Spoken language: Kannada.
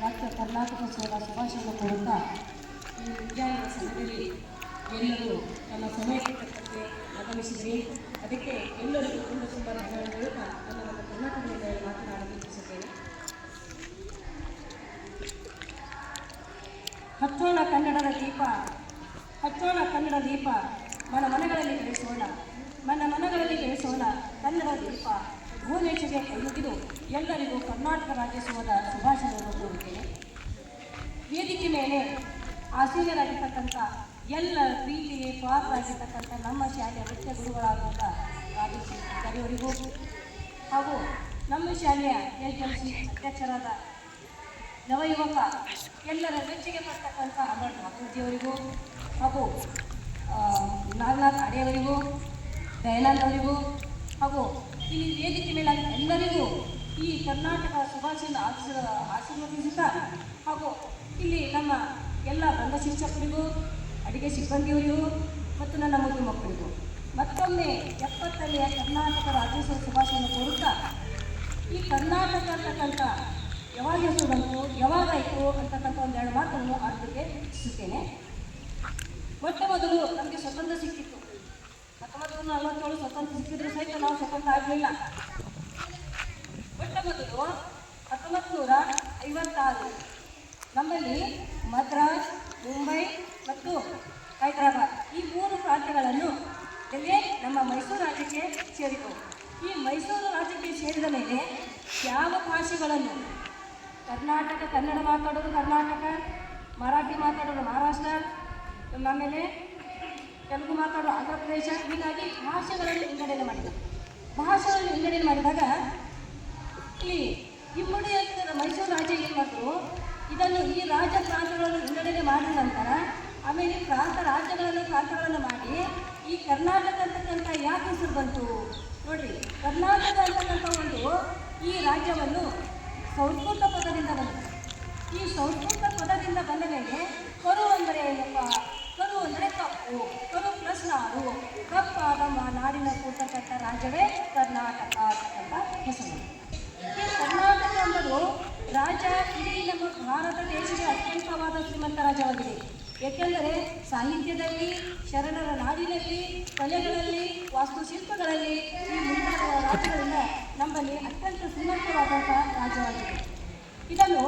ಡಾಕ್ಟರ್ ಸೇವಾ ಶುಭಾಶಯ ಕೊಡುತ್ತಾ ಈ ವಿದ್ಯಾರ್ಥಿ ಸಂಘದಲ್ಲಿ ಎಲ್ಲರೂ ನನ್ನ ಸಮಯಕ್ಕೆ ತಕ್ಕಂತೆ ಆಗಮಿಸಿದ್ರಿ ಅದಕ್ಕೆ ಎಲ್ಲರಿಗೂ ತುಂಬ ತುಂಬ ಧನ್ಯವಾದ ನನ್ನ ನಮ್ಮ ಕರ್ನಾಟಕದಿಂದ ಮಾತನಾಡಲು ಇಚ್ಛಿಸುತ್ತೇನೆ. ಹಚ್ಚೋಣ ಕನ್ನಡದ ದೀಪ, ಹಚ್ಚೋಣ ಕನ್ನಡ ದೀಪ. ಮನ ಮನಗಳಲ್ಲಿ ಬೆಳೆಸೋಣ, ಮನ ಮನಗಳಲ್ಲಿ ಬೆಳೆಸೋಣ ಕನ್ನಡ ದೀಪ. ಭುವನೇಶ್ವರಿಗೆ ಮುಗಿದು ಎಲ್ಲರಿಗೂ ಕರ್ನಾಟಕ ರಾಜ್ಯೋತ್ಸವದ ಶುಭಾಶಯವನ್ನು ಕೋರುತ್ತೇನೆ. ವೇದಿಕೆ ಮೇಲೆ ಆಸೀನರಾಗಿರ್ತಕ್ಕಂಥ ಎಲ್ಲ ಪ್ರೀತಿಗೆ ಪಾತ್ರರಾಗಿರ್ತಕ್ಕಂಥ ನಮ್ಮ ಶಾಲೆಯ ನೃತ್ಯ ಗುರುಗಳಾದಂಥ ರಾಜೇಶ್ ಕರೆಯವರಿಗೂ ಹಾಗೂ ನಮ್ಮ ಶಾಲೆಯ ಎಲ್ ಎಲ್ ಸಿ ಅಧ್ಯಕ್ಷರಾದ ನವಯುವಕ ಎಲ್ಲರ ಮೆಚ್ಚುಗೆ ಪಡ್ತಕ್ಕಂಥ ಅಮರ್ ಠಾಕೂರ್ಜಿಯವರಿಗೂ ಹಾಗೂ ನಾಗನಾಥ್ ಅಡೆಯವರಿಗೂ ದಯಾನಂದ್ ಅವರಿಗೂ ಹಾಗೂ ಇಲ್ಲಿ ವೇದಿಕೆ ಮೇಲೆ ಎಲ್ಲರಿಗೂ ಈ ಕರ್ನಾಟಕ ಶುಭಾಶಯನ ಆಶೀರ್ ಆಶೀರ್ವದಿಸುತ್ತಾ ಹಾಗೂ ಇಲ್ಲಿ ನಮ್ಮ ಎಲ್ಲ ಬಂಧ ಶಿಕ್ಷಕರಿಗೂ, ಅಡಿಗೆ ಸಿಬ್ಬಂದಿಯವರಿಗೂ ಮತ್ತು ನನ್ನ ಮಗು ಮಕ್ಕಳಿಗೂ ಮತ್ತೊಮ್ಮೆ ಎಪ್ಪತ್ತನೆಯ ಕರ್ನಾಟಕ ರಾಜ್ಯೋತ್ಸವ ಶುಭಾಶಯವನ್ನು ಕೋರುತ್ತಾ, ಈ ಕರ್ನಾಟಕ ಅಂತಕ್ಕಂಥ ಯಾವಾಗ ಹೆಸರು ಬಂತು ಯಾವಾಗಾಯಿತು ಅಂತಕ್ಕಂಥ ಒಂದೆರಡು ಮಾತನ್ನು ಆಡಲಿಕ್ಕೆ ಇಚ್ಛಿಸುತ್ತೇನೆ ಮೊಟ್ಟ ಮೊದಲು ನಮಗೆ ಸ್ವತಂತ್ರ ಸಿಕ್ಕಿತ್ತು ಹತ್ತೊಂಬತ್ತು ನೂರ ನಲವತ್ತೇಳು ಸ್ವತಂತ್ರ ಸಿಕ್ಕಿದ್ರು ಸಹಿತ ನಾವು ಸ್ವತಂತ್ರ ಆಗಲಿಲ್ಲ. ಮೊಟ್ಟ ಮೊದಲು ಹತ್ತೊಂಬತ್ತು ನೂರ ಐವತ್ತಾರು. ನಮ್ಮಲ್ಲಿ ಮದ್ರಾಸ್, ಮುಂಬೈ ಮತ್ತು ಹೈದರಾಬಾದ್ ಈ ಮೂರು ಪ್ರಾಂತ್ಯಗಳನ್ನು ಎಲ್ಲಿ ನಮ್ಮ ಮೈಸೂರು ರಾಜ್ಯಕ್ಕೆ ಸೇರಿದವು. ಈ ಮೈಸೂರು ರಾಜ್ಯಕ್ಕೆ ಸೇರಿದ ಮೇಲೆ ಯಾವ ಭಾಷೆಗಳನ್ನು? ಕರ್ನಾಟಕ, ಕನ್ನಡ ಮಾತಾಡೋರು ಕರ್ನಾಟಕ, ಮರಾಠಿ ಮಾತಾಡೋರು ಮಹಾರಾಷ್ಟ್ರ ಆಮೇಲೆ ತೆಲುಗು ಮಾತಾಡೋ ಆಂಧ್ರ ಪ್ರದೇಶ, ಹೀಗಾಗಿ ಭಾಷೆಗಳನ್ನು ವಿಂಗಡಣೆ ಮಾಡಿದ. ಭಾಷೆಗಳನ್ನು ವಿಂಗಡಣೆ ಮಾಡಿದಾಗ, ಇಲ್ಲಿ ಇಮ್ಮಡಿ ಅಂತ ಮೈಸೂರು ರಾಜ್ಯ ಏನು ಮಾಡಿದ್ರು? ಇದನ್ನು ಈ ರಾಜ ಪ್ರಾಂತಗಳನ್ನು ವಿಂಗಡಣೆ ಮಾಡಿದ ನಂತರ, ಆಮೇಲೆ ಪ್ರಾಂತ ರಾಜ್ಯಗಳನ್ನು ಪ್ರಾಂತಗಳನ್ನು ಮಾಡಿ, ಈ ಕರ್ನಾಟಕ ಅಂತಕ್ಕಂಥ ಯಾಕೆ ಹೆಸರು ಬಂತು? ನೋಡ್ರಿ, ಕರ್ನಾಟಕ ಅಂತಕ್ಕಂಥ ಒಂದು ಈ ರಾಜ್ಯವನ್ನು ಸಂಸ್ಕೃತ ಪದದಿಂದ ಬಂತು ಈ ಸಂಸ್ಕೃತ ಪದದಿಂದ ಬಂದ ಮೇಲೆ ಕರು ಅಂದರೆ ಏನಪ್ಪ? ಕರ್ನಾಟಕ ಅಂತಕ್ಕಂಥ ಹೆಸರು. ಕರ್ನಾಟಕ ಎಂಬುದು ರಾಜ್ಯ ಇಡೀ ನಮ್ಮ ಭಾರತ ದೇಶದ ಅತ್ಯಂತವಾದ ಶ್ರೀಮಂತ ರಾಜ್ಯವಾಗಿದೆ. ಏಕೆಂದರೆ ಸಾಹಿತ್ಯದಲ್ಲಿ, ಶರಣರ ನಾಡಿನಲ್ಲಿ, ಕಲೆಗಳಲ್ಲಿ, ವಾಸ್ತುಶಿಲ್ಪಗಳಲ್ಲಿ ಈ ಮುಂತಾದ ರಾಜ್ಯಗಳಿಂದ ನಮ್ಮಲ್ಲಿ ಅತ್ಯಂತ ಶ್ರೀಮಂತವಾದಂತಹ ರಾಜ್ಯವಾಗಿದೆ. ಇದನ್ನು